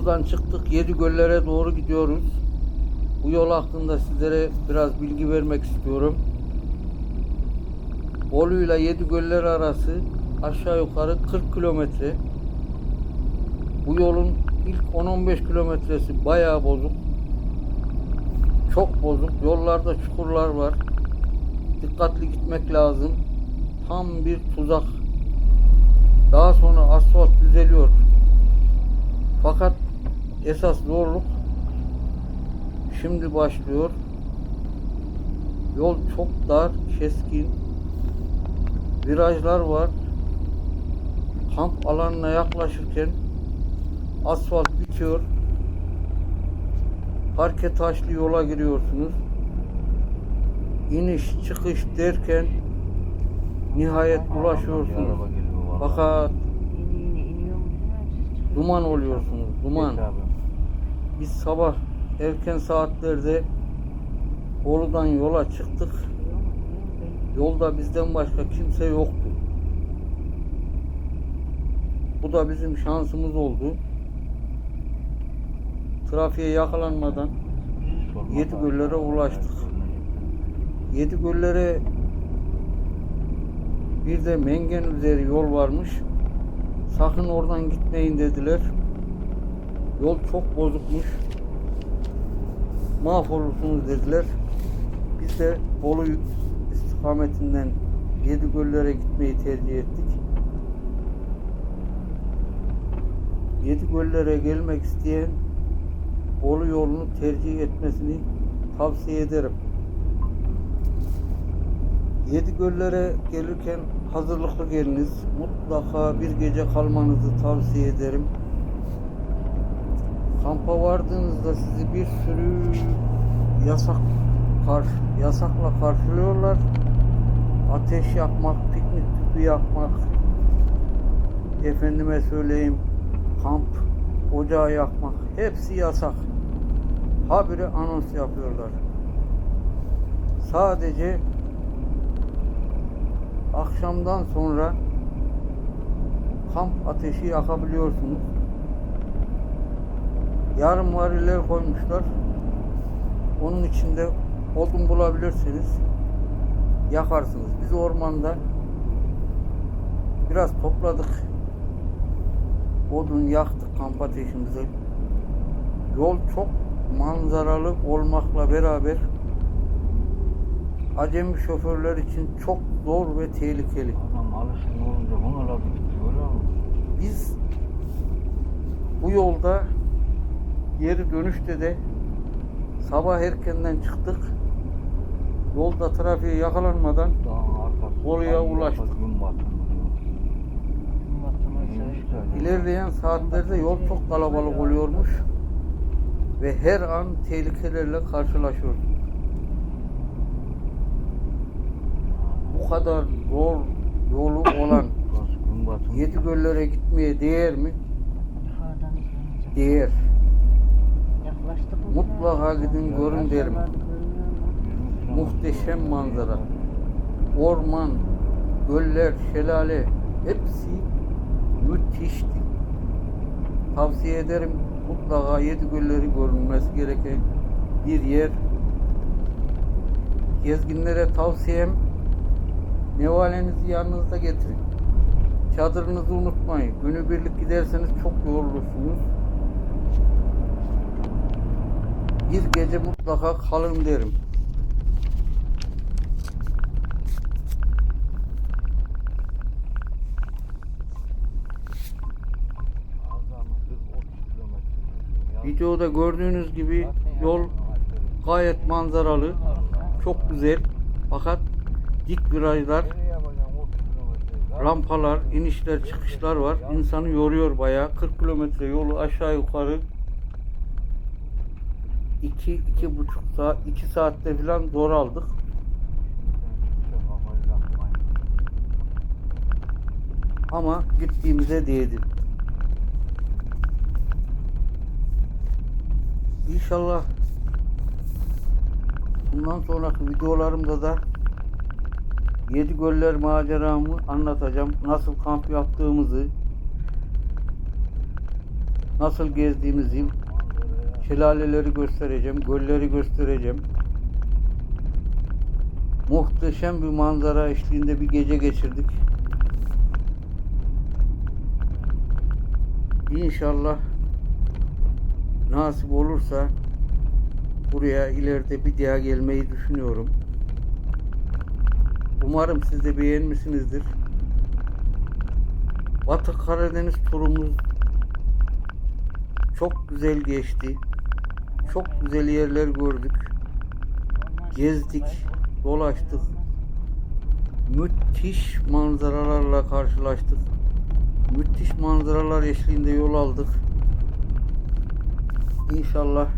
Bolu'dan çıktık. Yedi göllere doğru gidiyoruz. Bu yol hakkında sizlere biraz bilgi vermek istiyorum. Bolu ile Yedi göller arası aşağı yukarı 40 kilometre. Bu yolun ilk 10-15 kilometresi bayağı bozuk. Çok bozuk. Yollarda çukurlar var. Dikkatli gitmek lazım. Tam bir tuzak. Daha sonra asfalt düzeliyor. Fakat esas zorluk şimdi başlıyor. Yol çok dar, keskin. Virajlar var. Kamp alanına yaklaşırken asfalt bitiyor. Parke taşlı yola giriyorsunuz. İniş çıkış derken nihayet ulaşıyorsunuz. Fakat duman oluyorsunuz. Duman. Biz sabah erken saatlerde Bolu'dan yola çıktık. Yolda bizden başka kimse yoktu. Bu da bizim şansımız oldu. Trafiğe yakalanmadan Yedi göllere ulaştık. Yedi göllere bir de Mengen üzeri yol varmış. Sakın oradan gitmeyin dediler. Yol çok bozukmuş. Mahvolursunuz dediler. Biz de Bolu istikametinden Yedi göllere gitmeyi tercih ettik. Yedi göllere gelmek isteyen Bolu yolunu tercih etmesini tavsiye ederim. Yedi göllere gelirken hazırlıklı geliniz. Mutlaka bir gece kalmanızı tavsiye ederim. Kampa vardığınızda sizi bir sürü yasak karşı, yasakla karşılıyorlar. Ateş yakmak, piknik tüpü yakmak, efendime söyleyeyim kamp ocağı yakmak hepsi yasak. Habire anons yapıyorlar. Sadece akşamdan sonra kamp ateşi yakabiliyorsunuz. Yarım variller koymuşlar. Onun içinde odun bulabilirseniz yakarsınız. Biz ormanda biraz topladık. Odun yaktık kamp ateşimizi. Yol çok manzaralı olmakla beraber acemi şoförler için çok zor ve tehlikeli. Adam alışkın olunca bitiyor ama. Biz bu yolda geri dönüşte de sabah erkenden çıktık. Yolda trafiğe yakalanmadan. Oraya ulaştık. İlerleyen saatlerde yol çok kalabalık oluyormuş ve her an tehlikelerle karşılaşıyoruz. Bu kadar zor yolu olan yedi göllere gitmeye değer mi? Değer. Mutlaka gidin görün derim. Muhteşem manzara. Orman, göller, şelale hepsi müthişti. Tavsiye ederim mutlaka yedi gölleri görülmesi gereken bir yer. Gezginlere tavsiyem nevalenizi yanınızda getirin. Çadırınızı unutmayın. Günübirlik giderseniz çok yorulursunuz. Bir gece mutlaka kalın derim. Azamı 40-30 kilometre. Ya. Videoda gördüğünüz gibi yol gayet manzaralı, çok güzel. Fakat dik virajlar, Nereye yapacağım 30 kilometre? rampalar, inişler, çıkışlar var. İnsanı yoruyor bayağı. 40 kilometre yolu aşağı yukarı 2 iki, buçuk saat 2 saatte falan zor aldık. Ama gittiğimize değdi. İnşallah bundan sonraki videolarımda da Yedi Göller maceramı anlatacağım. Nasıl kamp yaptığımızı, nasıl gezdiğimizi. Şelaleleri göstereceğim, gölleri göstereceğim. Muhteşem bir manzara eşliğinde bir gece geçirdik. İnşallah nasip olursa buraya ileride bir daha gelmeyi düşünüyorum. Umarım siz de beğenmişsinizdir. Batı Karadeniz turumuz çok güzel geçti. Çok güzel yerler gördük. Gezdik, dolaştık. Müthiş manzaralarla karşılaştık. Müthiş manzaralar eşliğinde yol aldık. İnşallah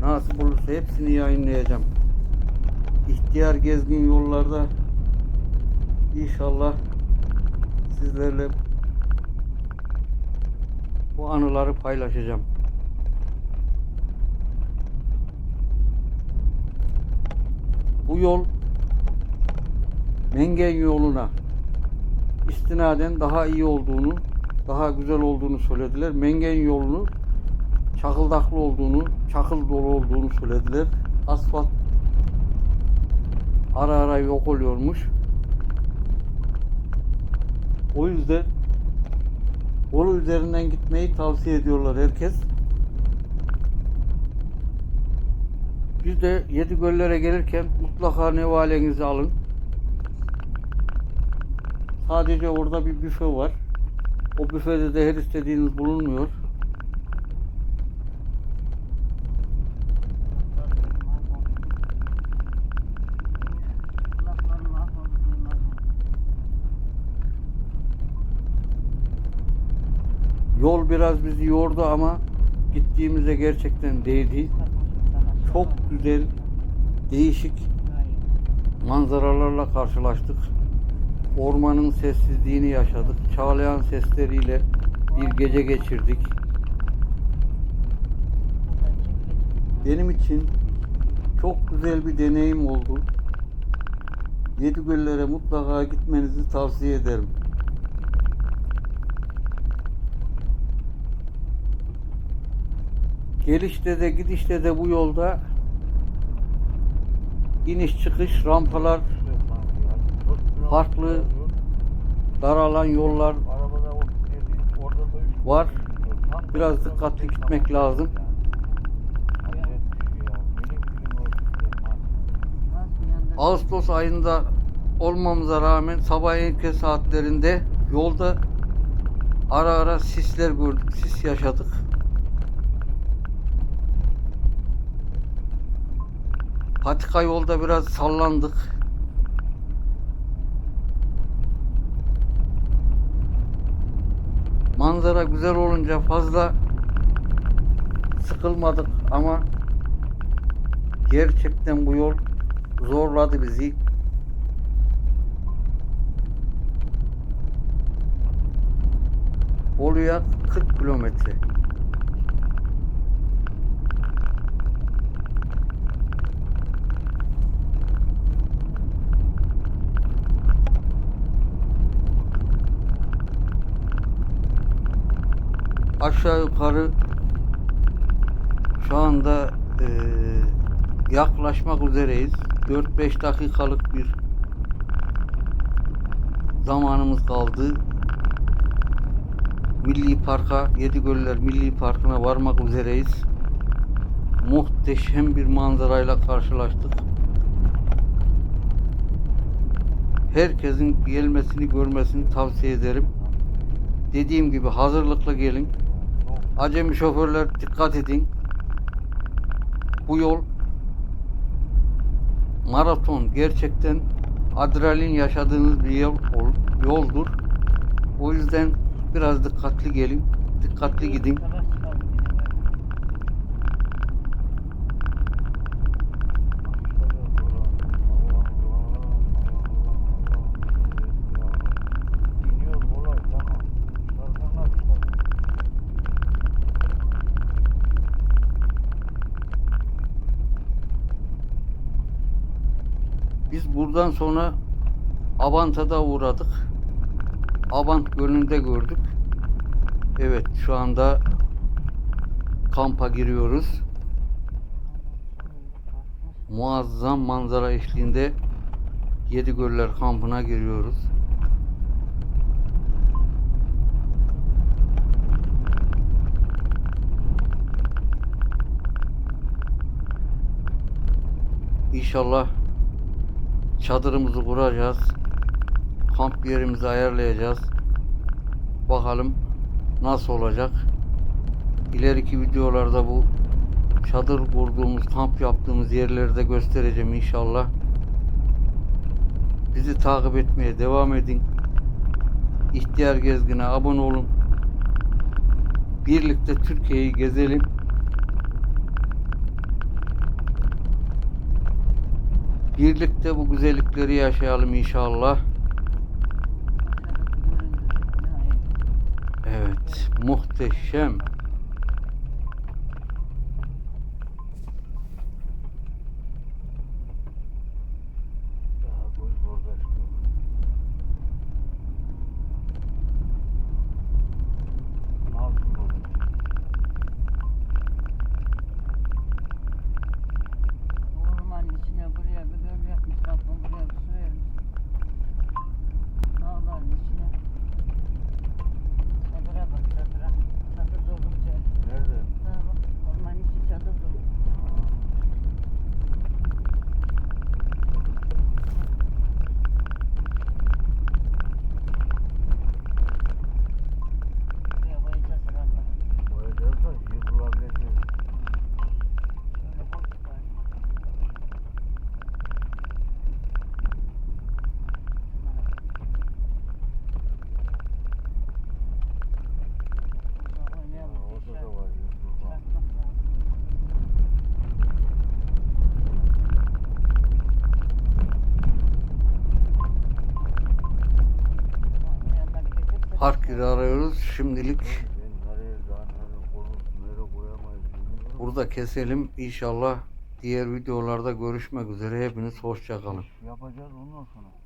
nasip olursa hepsini yayınlayacağım. İhtiyar gezgin yollarda inşallah sizlerle bu anıları paylaşacağım. Bu yol Mengen yoluna istinaden daha iyi olduğunu, daha güzel olduğunu söylediler. Mengen yolunu çakıldaklı olduğunu, çakıl dolu olduğunu söylediler. Asfalt ara ara yok oluyormuş. O yüzden Bolu üzerinden gitmeyi tavsiye ediyorlar herkes. Bir de yedi göllere gelirken mutlaka nevalenizi alın. Sadece orada bir büfe var. O büfede de her istediğiniz bulunmuyor. Yol biraz bizi yordu ama gittiğimize gerçekten değdi. Çok güzel, değişik manzaralarla karşılaştık. Ormanın sessizliğini yaşadık. Çağlayan sesleriyle bir gece geçirdik. Benim için çok güzel bir deneyim oldu. Yedigöllere mutlaka gitmenizi tavsiye ederim. Gelişte de gidişte de bu yolda iniş çıkış rampalar Farklı daralan yollar Var. Biraz dikkatli gitmek lazım. Ağustos ayında olmamıza rağmen sabah erken saatlerinde yolda ara ara sisler gördük, sis yaşadık. Patika yolda biraz sallandık. Manzara güzel olunca fazla sıkılmadık ama gerçekten bu yol zorladı bizi. Bolu'ya 40 kilometre. Aşağı yukarı şu anda eee, yaklaşmak üzereyiz. 4-5 dakikalık bir zamanımız kaldı. Milli Park'a, Yedigöller Milli Parkı'na varmak üzereyiz. Muhteşem bir manzarayla karşılaştık. Herkesin gelmesini, görmesini tavsiye ederim. Dediğim gibi hazırlıklı gelin. Acemi şoförler dikkat edin. Bu yol maraton gerçekten adrenalin yaşadığınız bir yol, yoldur. O yüzden biraz dikkatli gelin, dikkatli gidin. Biz buradan sonra Abant'a uğradık. Abant Gölü'nde gördük. Evet şu anda kampa giriyoruz. Muazzam manzara eşliğinde Yedi Göller kampına giriyoruz. İnşallah çadırımızı kuracağız. Kamp yerimizi ayarlayacağız. Bakalım nasıl olacak. İleriki videolarda bu çadır kurduğumuz, kamp yaptığımız yerleri de göstereceğim inşallah. Bizi takip etmeye devam edin. İhtiyar Gezgin'e abone olun. Birlikte Türkiye'yi gezelim. Birlikte bu güzellikleri yaşayalım inşallah. Evet, muhteşem. Park yeri arıyoruz şimdilik. Burada keselim. İnşallah diğer videolarda görüşmek üzere. Hepiniz hoşça kalın. Yapacağız ondan sonra.